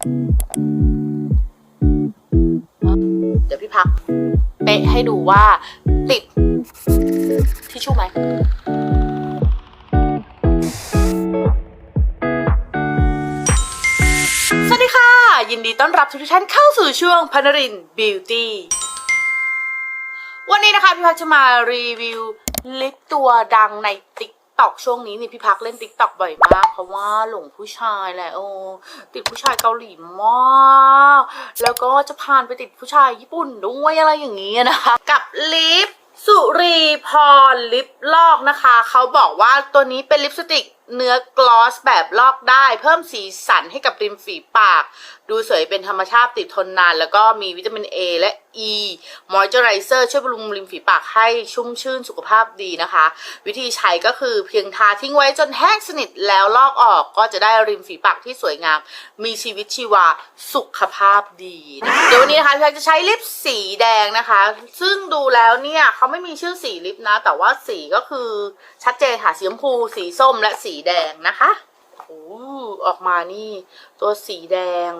เดี๋ยวพี่พัก เป๊ะให้ดูว่าติดทิชชู่ไหมสวัสดีค่ะ ยินดีต้อนรับทุกท่านเข้าสู่ช่วงพนรินบิวตี้วันนี้นะคะพี่พักจะมารีวิวลิปตัวดังในติ๊ก ตอกช่วงนี้นี่พี่พักเล่นติ๊กต็อกบ่อยมาก เพราะว่าหลงผู้ชายแหละโอ้ติดผู้ชายเกาหลีมาก แล้วก็จะผ่านไปติดผู้ชายญี่ปุ่นด้วยอะไรอย่างนี้นะคะ กับลิปสุรีพรลิปลอกนะคะ เขาบอกว่าตัวนี้เป็นลิปสติก เนื้อกลอสแบบลอกได้ เพิ่มสีสันให้กับริมฝีปาก ดูสวยเป็นธรรมชาติติดทนนาน แล้วก็มีวิตามิน A และ E มอยเจอไรเซอร์ช่วยบำรุงริมฝีปากให้ชุ่มชื่นสุขภาพดีนะคะ วิธีใช้ก็คือเพียงทาทิ้งไว้จนแห้งสนิทแล้วลอกออกก็จะได้ริมฝีปากที่สวยงาม มีชีวิตชีวาสุขภาพดีนะเดี๋ยววันนี้นะคะพี่แพรจะใช้ลิปสีแดงนะคะ ซึ่งดูแล้วเนี่ยเขาไม่มีชื่อสีลิปนะ แต่ว่าสีก็คือชัดเจนค่ะสีชมพู สีส้มและสีแดงนะคะโอ้ออกมานี่ ตัวสีแดง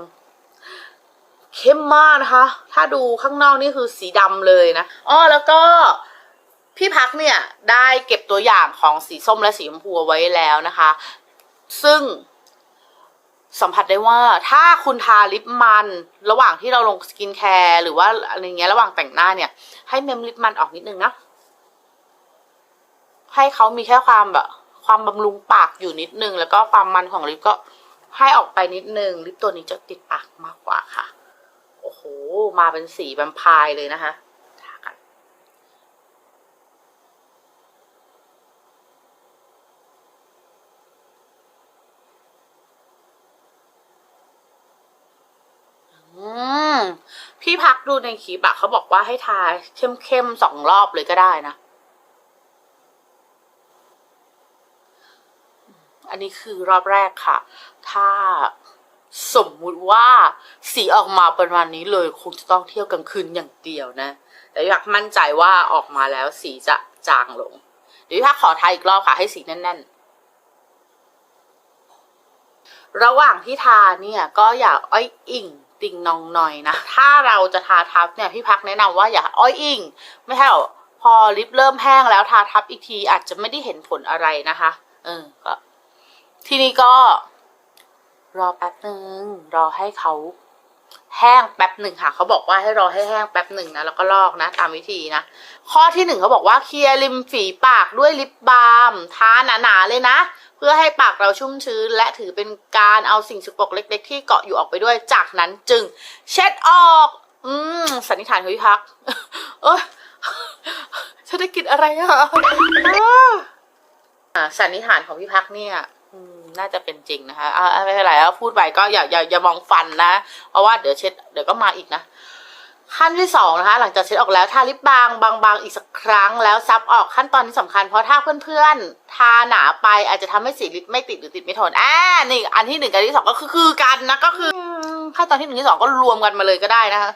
เข้มมากนะคะ ถ้าดูข้างนอกนี่คือสีดำเลยนะอ้อแล้วก็พี่พักเนี่ยได้เก็บตัวอย่างของสีส้มและสีชมพูไว้แล้วนะคะ ซึ่งสัมผัสได้ว่าถ้าคุณทาลิปมันระหว่างที่เราลงสกินแคร์หรือว่าอะไรเงี้ยระหว่างแต่งหน้าเนี่ย ให้เมมลิปมันออกนิดนึงนะ ให้เขามีแค่ความแบบ ความบำรุงปากอยู่นิดนึง แล้วก็ความมันของลิปก็ให้ออกไปนิดนึง ลิปตัวนี้จะติดปากมากกว่าค่ะ โอ้โห มาเป็นสีแวมพร์เลยนะคะทากัน อืม พี่พักดูในคลิปอะเขาบอกว่าให้ทาเข้มๆสองรอบเลยก็ได้นะ อันนี้คือรอบแรกค่ะ ถ้าสมมุติว่าสีออกมาประมาณนี้เลยคงจะต้องเที่ยวกลางคืนอย่างเดียวนะ แต่อยากมั่นใจว่าออกมาแล้วสีจะจางลงเดี๋ยวพี่พักขอทาอีกรอบค่ะให้สีแน่น ๆ ระหว่างที่ทาเนี่ยก็อย่าอ้อยอิงติงนองหน่อยนะ ถ้าเราจะทาทับเนี่ยพี่พักแนะนำว่าอย่าอ้อยอิงไม่ใช่หรอพอลิปเริ่มแห้งแล้วทาทับอีกทีอาจจะไม่ได้เห็นผลอะไรนะคะ เออก็ ทีนี้ก็ รอแป๊บหนึ่งรอให้เขาแห้งแป๊บหนึ่งค่ะ เขาบอกว่าให้รอให้แห้งแป๊บหนึ่งนะแล้วก็ลอกนะ ตามวิธีนะ ข้อที่หนึ่งเขาบอกว่าเคลียร์ริมฝีปากด้วยลิปบาล์มทาหนาๆเลยนะ เพื่อให้ปากเราชุ่มชื้น และถือเป็นการเอาสิ่งสกปรกเล็ก ๆ ที่เกาะอยู่ออกไปด้วย จากนั้นจึง เช็ดออก อืมสันนิษฐานของพี่พัก เอยฉันได้กลินอะไรอะอ่าสันนิษฐานของพี่พักเนี่ย น่าจะเป็นจริงนะคะอ่าไม่เป็นไรแล้วพูดไปก็อย่าอย่าอย่ามองฟันนะเพราะว่าเดี๋ยวเช็ดเดี๋ยวก็มาอีกนะขั้นที่สองนะคะ หลังจากเช็ดออกแล้วทาลิปบางบางๆอีกสักครั้งแล้วซับออกขั้นตอนที่สำคัญเพราะถ้าเพื่อนๆทาหนาไปอาจจะทำให้สีลิปไม่ติดหรือติดไม่ทนอ่านี่อันที่หนึ่งกับอันที่สองก็คือคือกันนะก็คือขั้นตอนที่หนึ่งที่สองก็รวมกันมาเลยก็ได้นะคะ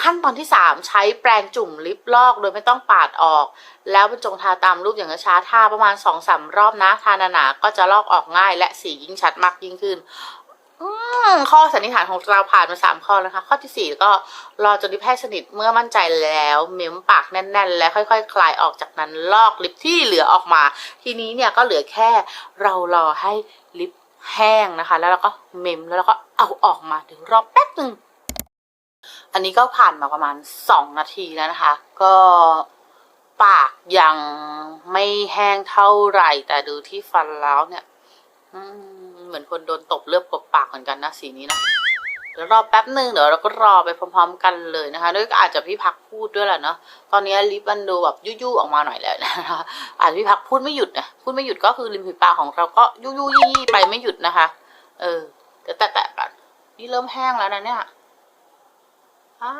ขั้นตอนที่สามใช้แปรงจุ่มลิปลอกโดยไม่ต้องปาดออก แล้วบรรจงทาตามรูปอย่างช้าๆทาประมาณสองสามรอบนะ ทาหนาๆก็จะลอกออกง่าย และสียิ่งชัดมากยิ่งขึ้นข้อสันนิษฐานของเราผ่านมาสามข้อแล้วนะคะ ข้อที่สี่ก็รอจนลิปแห้งสนิทเมื่อมั่นใจแล้วเม้มปากแน่น ๆ แล้วค่อยๆคลายออกจากนั้นลอกลิปที่เหลือออกมา ทีนี้เนี่ยก็เหลือแค่เรารอให้ลิปแห้งนะคะ แล้วเราก็เม้มแล้วเราก็เอาออกมาถึงรอบแป๊บหนึ่ง อันนี้ก็ผ่านมาประมาณสองนาทีแล้วนะคะ ก็ปากยังไม่แห้งเท่าไหร่ แต่ดูที่ฟันแล้วเนี่ยเหมือนคนโดนตบเลือบกบปากเหมือนกันนะสีนี้นะเดี๋ยวรอแป๊บหนึ่งเดี๋ยวเราก็รอไปพร้อม ๆ กันเลยนะคะด้วยอาจจะพี่พักพูดด้วยแหละเนาะตอนนี้ลิปมันดูแบบยุ่ยๆออกมาหน่อยแล้วนะคะอาจจะพี่พักพูดไม่หยุดนะพูดไม่หยุดก็คือริมฝีปากของเราก็ยุ่ยๆยี่ๆไปไม่หยุดนะคะ เออเดี๋ยวแตะๆกันนี่เริ่มแห้งแล้วนะเนี่ย อ่า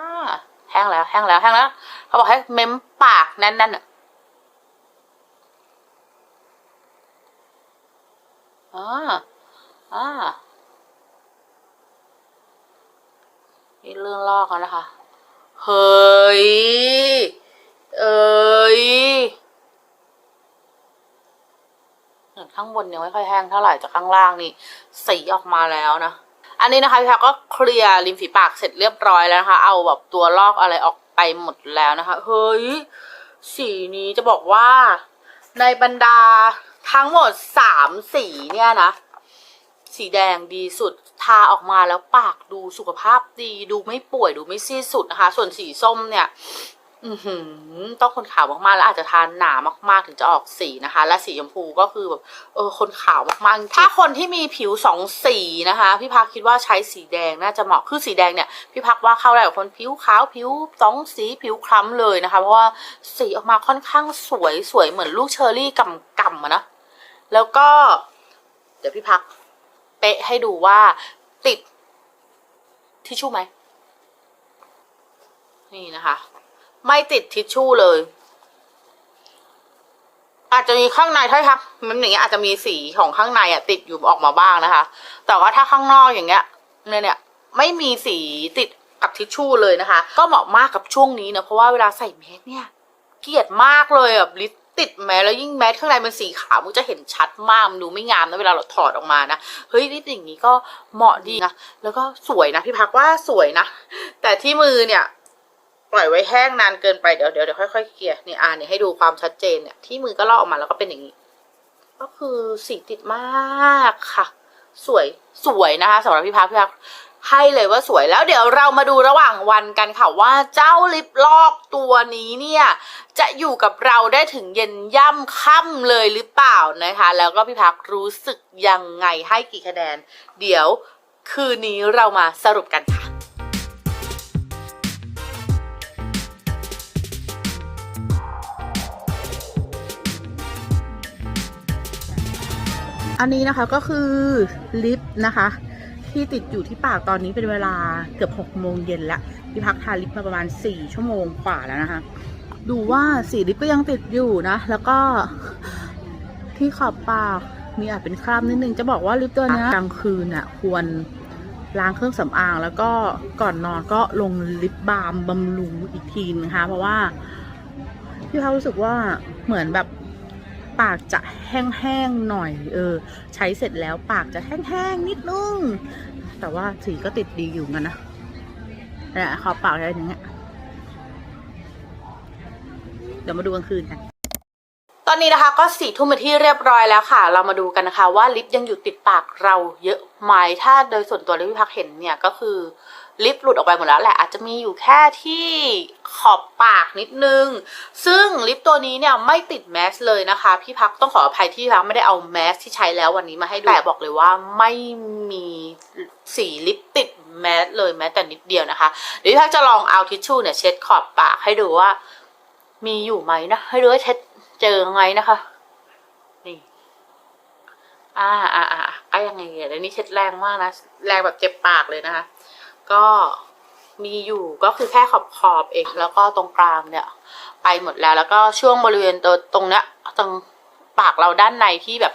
แห้งแล้วแห้งแล้วแห้งแล้ว เขาบอกให้เม้มปากแน่นๆอะอ่าอ่านี่เรื่องลอกแล้วนะคะ เฮ้ย เอ้ยข้างบนยังไม่ค่อยแห้งเท่าไหร่จากข้างล่างนี่สีออกมาแล้วนะ อันนี้นะคะพี่พักก็เคลียร์ริมฝีปากเสร็จเรียบร้อยแล้วนะคะ เอาแบบตัวลอกอะไรออกไปหมดแล้วนะคะ เฮ้ย สีนี้จะบอกว่าในบรรดาทั้งหมดสามสีเนี่ยนะ สีแดงดีสุด ทาออกมาแล้วปากดูสุขภาพดี ดูไม่ป่วยดูไม่ซีดสุดนะคะ ส่วนสีส้มเนี่ย ต้องคนขาวมากๆ แล้วอาจจะทานหนามากๆ ถึงจะออกสีนะคะ และสีชมพูก็คือแบบเออคนขาวมากๆ ถ้าคนที่มีผิวสองสีนะคะ พี่พักคิดว่าใช้สีแดงน่าจะเหมาะคือสีแดงเนี่ยพี่พักว่าเข้าได้กับคนผิวขาวผิวสองสีผิวคล้ำเลยนะคะ เพราะว่าสีออกมาค่อนข้างสวยสวยเหมือนลูกเชอร์รี่กำกำๆอะนะแล้วก็ เดี๋ยวพี่พักเป๊ะให้ดูว่าติดทิชชู่ไหมนี่นะคะ ไม่ติดทิชชู่เลย อาจจะมีข้างในถ้าทักมันอย่างเงี้ยอาจจะมีสีของข้างในอะติดอยู่ออกมาบ้างนะคะ แต่ว่าถ้าข้างนอกอย่างเงี้ยเนี่ยเนี่ยไม่มีสีติดกับทิชชู่เลยนะคะ ก็เหมาะมากกับช่วงนี้นะเพราะว่าเวลาใส่แมสเนี่ย เกลียดมากเลยแบบลิปติดแมสแล้วยิ่งแมสข้างในมันสีขาวมันจะเห็นชัดมากมันดูไม่งามนะเวลาเราถอดออกมานะเฮ้ยลิปอย่างนี้ก็เหมาะดีนะแล้วก็สวยนะพี่พักว่าสวยนะ แต่ที่มือเนี่ย ปล่อยไว้แห้งนานเกินไปเดี๋ยวเดี๋ยวเดี๋ยวค่อยๆเกลี่ยนี่อ่านี่ให้ดูความชัดเจนเนี่ยที่มือก็ลอกออกมาแล้วก็เป็นอย่างนี้ ก็คือสีติดมากค่ะ สวยสวยนะคะสำหรับพี่พักพี่พักให้เลยว่าสวยแล้วเดี๋ยวเรามาดูระหว่างวันกันค่ะว่าเจ้าลิปลอกตัวนี้เนี่ย จะอยู่กับเราได้ถึงเย็นย่ำค่ำเลยหรือเปล่านะคะ แล้วก็พี่พักรู้สึกยังไงให้กี่คะแนน เดี๋ยวคืนนี้เรามาสรุปกันค่ะ อันนี้นะคะก็คือลิปนะคะ ที่ติดอยู่ที่ปากตอนนี้เป็นเวลาเกือบหกโมงเย็นแล้วพี่พักทาลิปมาประมาณสี่ชั่วโมงกว่าแล้วนะคะ ดูว่าสีลิปก็ยังติดอยู่นะ แล้วก็ที่ขอบปากมีอาจเป็นคราบนิดนึง จะบอกว่าลิปตัวเนี้ยกลางคืนอะควรล้างเครื่องสำอางแล้วก็ก่อนนอนก็ลงลิปบาล์มบำรุงอีกทีนะคะ เพราะว่าพี่พักรู้สึกว่าเหมือนแบบ ปากจะแห้งๆหน่อย เออ ใช้เสร็จแล้วปากจะแห้งๆนิดนึง แต่ว่าสีก็ติดดีอยู่เหมือนกันนะแต่ขอบปากอะไรอย่างเงี้ยเดี๋ยวมาดูกลางคืนกันตอนนี้นะคะก็สี่ทุ่มเป็นที่เรียบร้อยแล้วค่ะ เรามาดูกันนะคะ ว่าลิปยังอยู่ติดปากเราเยอะไหมถ้าโดยส่วนตัวที่พี่พักเห็นเนี่ยก็คือ ลิปหลุดออกไปหมดแล้วแหละอาจจะมีอยู่แค่ที่ขอบปากนิดนึง ซึ่งลิปตัวนี้เนี่ยไม่ติดแมสเลยนะคะ พี่พักต้องขออภัยที่พักไม่ได้เอาแมสที่ใช้แล้ววันนี้มาให้ดูแต่บอกเลยว่าไม่มีสีลิปติดแมสเลยแม้แต่นิดเดียวนะคะเดี๋ยวพี่พักจะลองเอาทิชชู่เนี่ยเช็ดขอบปากให้ดูว่า มีอยู่ไหมนะให้ดูว่าเช็ดเจอไงนะคะนี่อ่าอ่าอ่าก็ยังไงเนี่ยเดี๋ยวนี้เช็ดแรงมากนะแรงแบบเจ็บปากเลยนะคะ ก็มีอยู่ก็คือแค่ขอบขอบเองแล้วก็ตรงกลางเนี่ย ไปหมดแล้วแล้วก็ช่วงบริเวณตัวตรงเนี้ยตรงปากเราด้านในที่แบบ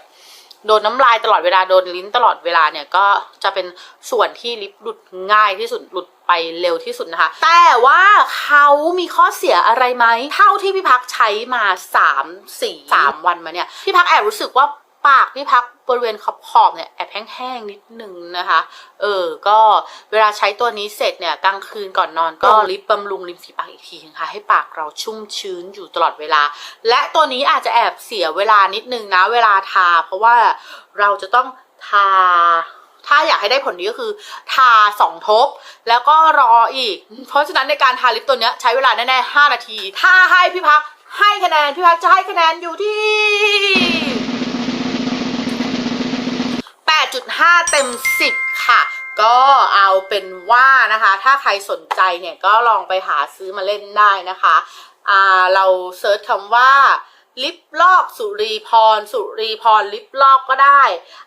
โดนน้ำลายตลอดเวลาโดนลิ้นตลอดเวลาเนี่ยก็จะเป็นส่วนที่ลิปหลุดง่ายที่สุดหลุดไปเร็วที่สุดนะคะ แต่ว่าเขามีข้อเสียอะไรไหมเท่าที่พี่พักใช้มาสามสี่สามวันมาเนี่ยพี่พักแอบรู้สึกว่า ปากพี่พักบริเวณขอบขอบๆเนี่ยแอบแห้งๆนิดนึงนะคะ เออ ก็เวลาใช้ตัวนี้เสร็จเนี่ยกลางคืนก่อนนอนก็ลิปบำรุงริมฝีปากอีกทีนะคะ ให้ปากเราชุ่มชื้นอยู่ตลอดเวลา และตัวนี้อาจจะแอบเสียเวลานิดนึงนะ เวลาทา เพราะว่าเราจะต้องทาถ้าอยากให้ได้ผลดีก็คือ ทาสองทบ แล้วก็รออีก เพราะฉะนั้นในการทาลิปตัวเนี้ยใช้เวลาแน่ๆห้านาที ถ้าให้พี่พักให้คะแนน พี่พักจะให้คะแนนอยู่ที่ 8.5 เต็ม 10 ค่ะ ก็เอาเป็นว่านะคะ ถ้าใครสนใจเนี่ยก็ลองไปหาซื้อมาเล่นได้นะคะอ่าเราเซิร์ชคำว่าลิปลอกสุรีพร สุรีพรลิปลอกก็ได้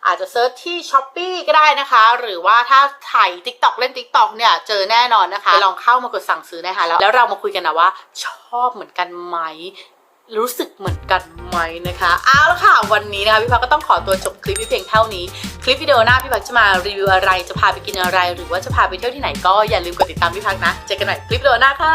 อาจจะเซิร์ชที่ช้อปปีก็ได้นะคะ หรือว่าถ้าถ่าย TikTok เล่น TikTok เนี่ยเจอแน่นอนนะคะ ลองเข้ามากดสั่งซื้อนะคะแล้วแล้วเรามาคุยกันนะว่า ชอบเหมือนกันไหม รู้สึกเหมือนกันไหมนะคะเอาละค่ะวันนี้นะคะพี่พักก็ต้องขอตัวจบคลิปเพียงเท่านี้ คลิปวิดีโอหน้าพี่พักจะมารีวิวอะไรจะพาไปกินอะไร หรือว่าจะพาไปเที่ยวที่ไหนก็อย่าลืมกดติดตามพี่พักนะเจอกันใหม่คลิปวิดีโอหน้าค่ะ